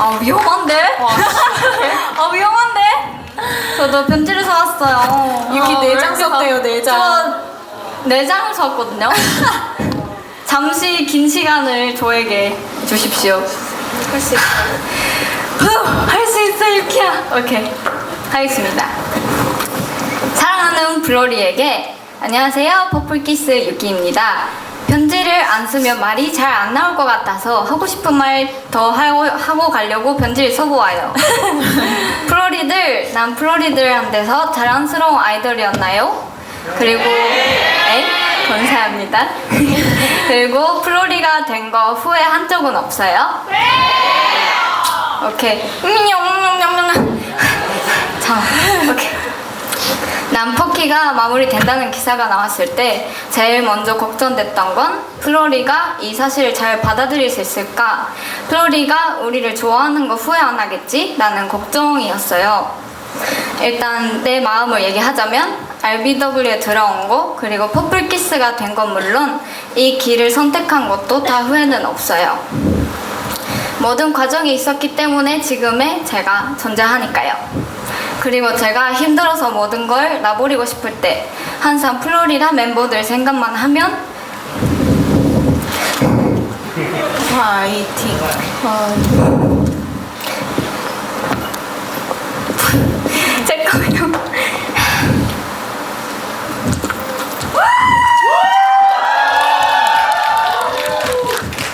아 위험한데? 아 위험한데? 저도 편지를 사왔어요. 유키 아, 내장 왜 썼대요, 사- 내장. 저 내장을 사왔거든요. 잠시 긴 시간을 저에게 주십시오. 할 수 있어. 할 수 있어 유키야. 오케이 하겠습니다. 사랑하는 블로리에게 안녕하세요 퍼플키스 유키입니다. 편지를 안 쓰면 말이 잘 안 나올 것 같아서 하고 싶은 말 더 하고, 하고 가려고 편지를 써보아요. 플로리들, 난 플로리들한테서 자랑스러운 아이돌이었나요? 그리고 에? 감사합니다. 그리고 플로리가 된 거 후회 한 적은 없어요? 오케이. 자, 오케이. 남퍼키가 마무리된다는 기사가 나왔을 때 제일 먼저 걱정됐던 건 플로리가 이 사실을 잘 받아들일 수 있을까? 플로리가 우리를 좋아하는 거 후회 안 하겠지? 라는 걱정이었어요. 일단 내 마음을 얘기하자면 RBW에 들어온 거 그리고 퍼플키스가 된 건 물론 이 길을 선택한 것도 다 후회는 없어요. 모든 과정이 있었기 때문에 지금의 제가 존재하니까요. 그리고 제가 힘들어서 모든 걸 놔버리고 싶을 때 항상 플로리라 멤버들 생각만 하면 화이팅. 잠깐만요.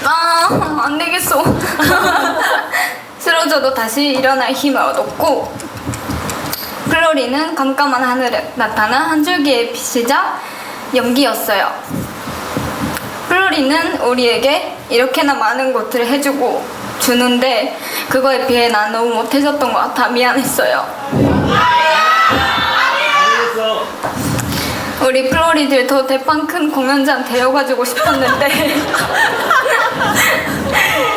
아, 안 되겠어. 쓰러져도 다시 일어날 힘을 얻었고, 플로리는 깜깜한 하늘에 나타난 한 줄기의 빛이자 연기였어요. 플로리는 우리에게 이렇게나 많은 것들을 해주고 주는데 그거에 비해 난 너무 못해줬던 것 같아 미안했어요. 우리 플로리들 더 대빵 큰 공연장 데려가지고 싶었는데 그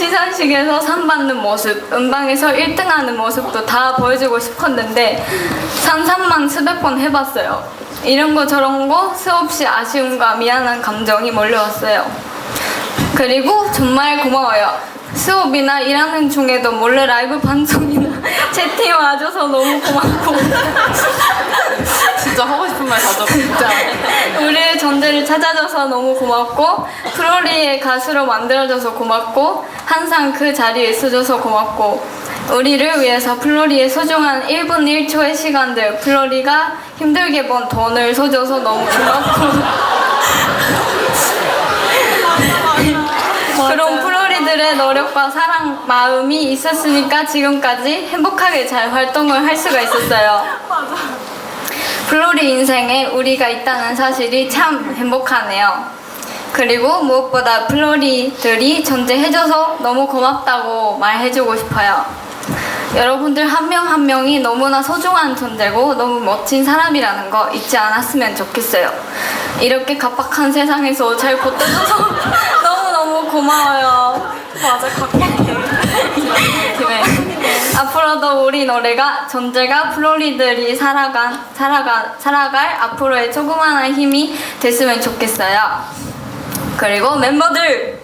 시상식에서 상 받는 모습, 음방에서 1등하는 모습도 다 보여주고 싶었는데 상상만 수백 번 해봤어요. 이런 거 저런 거 수없이 아쉬움과 미안한 감정이 몰려왔어요. 그리고 정말 고마워요. 수업이나 일하는 중에도 몰래 라이브 방송이나 채팅 와줘서 너무 고맙고 진짜 하고 싶은 말 다 적어. 진짜. 우리의 존재를 찾아줘서 너무 고맙고 프로리의 가수로 만들어줘서 고맙고 항상 그 자리에 있어줘서 고맙고 우리를 위해서 플로리의 소중한 1분 1초의 시간들 플로리가 힘들게 번 돈을 써줘서 너무 고맙고 그런 플로리들의 노력과 사랑 마음이 있었으니까 지금까지 행복하게 잘 활동을 할 수가 있었어요. 플로리 인생에 우리가 있다는 사실이 참 행복하네요. 그리고 무엇보다 플로리들이 존재해줘서 너무 고맙다고 말해주고 싶어요. 여러분들 한 명한 명이 너무나 소중한 존재고 너무 멋진 사람이라는 거 잊지 않았으면 좋겠어요. 이렇게 각박한 세상에서 잘 버텨줘서 너무너무 고마워요. 맞아, 각박해. 네. 앞으로도 우리 노래가 존재가 플로리들이 살아간 살아가 살아갈 앞으로의 조그마한 힘이 됐으면 좋겠어요. 그리고 멤버들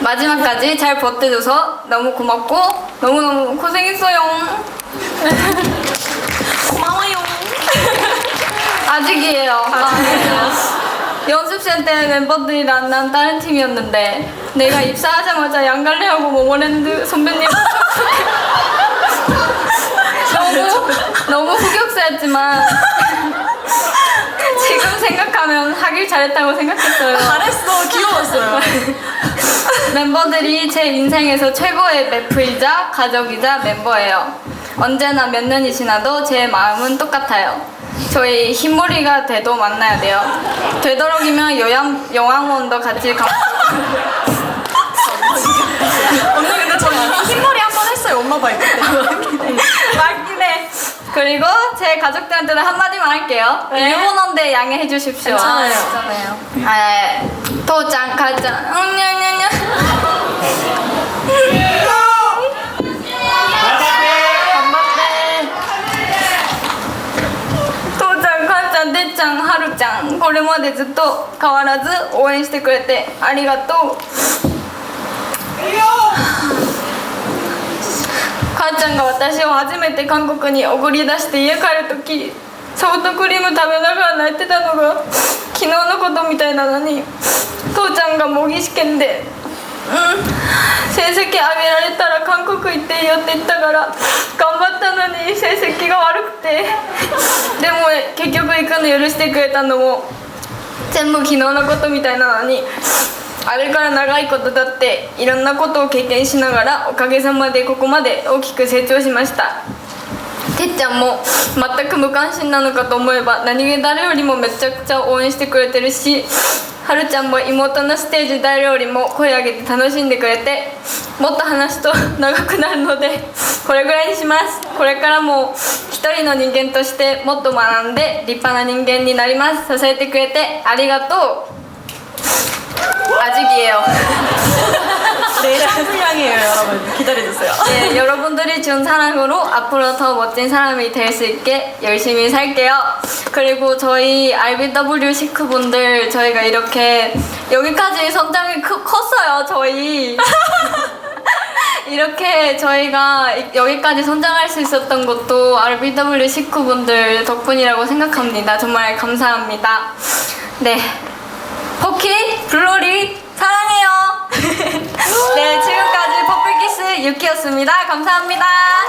마지막까지 잘 버텨줘서 너무 고맙고 너무너무 고생했어요. 고마워요. 아직이에요. 아, 연습생 때 멤버들이랑 난 다른 팀이었는데 내가 입사하자마자 양갈래하고 모모랜드 선배님 너무 너무 흑역사였지만 지금 생각하면 하길 잘했다고 생각했어요. 잘했어. 귀여웠어요. 멤버들이 제 인생에서 최고의 매프이자 가족이자 멤버예요. 언제나 몇 년이 지나도 제 마음은 똑같아요. 저희 흰머리가 돼도 만나야 돼요. 되도록이면 요양, 영왕원도 같이 가. 언니 근데 저 흰머리 한 번 했어요. 엄마 발 그때. 맞긴 해. 그리고 제 가족들한테는 한마디만 할게요. 일본어인데 양해해 주십시오. 괜찮아요. 괜찮아요. 아, 도장 가자. 응냐냐냐. ちゃん、はるちゃん、これまでずっと変わらず応援してくれてありがとう。母ちゃんが私を初めて韓国に送り出して家帰る時ソフトクリーム食べながら泣いてたのが昨日のことみたいなのに父ちゃんが模擬試験で 成績上げられたら韓国行っていいよって言ったから頑張ったのに成績が悪くて。でも結局行くの許してくれたのも全部昨日のことみたいなのにあれから長いこと経っていろんなことを経験しながらおかげさまでここまで大きく成長しました。てっちゃんも全く無関心なのかと思えば何気誰よりもめちゃくちゃ応援してくれてるしはるちゃんも妹のステージ大料理も声上げて楽しんでくれてもっと話すと長くなるのでこれぐらいにします。これからも一人の人間としてもっと学んで立派な人間になります。支えてくれてありがとう。あじぎえよ。 네, 한분량이에요, 여러분. 기다려주세요. 네, 여러분들이 준 사랑으로 앞으로 더 멋진 사람이 될 수 있게 열심히 살게요. 그리고 저희 RBW 식구분들 저희가 이렇게 여기까지 성장이 크, 컸어요. 저희. 이렇게 저희가 여기까지 성장할 수 있었던 것도 RBW 식구분들 덕분이라고 생각합니다. 정말 감사합니다. 네. 포키, 블로리, 사랑해요. 네, 지금까지 퍼플키스 유키였습니다. 감사합니다.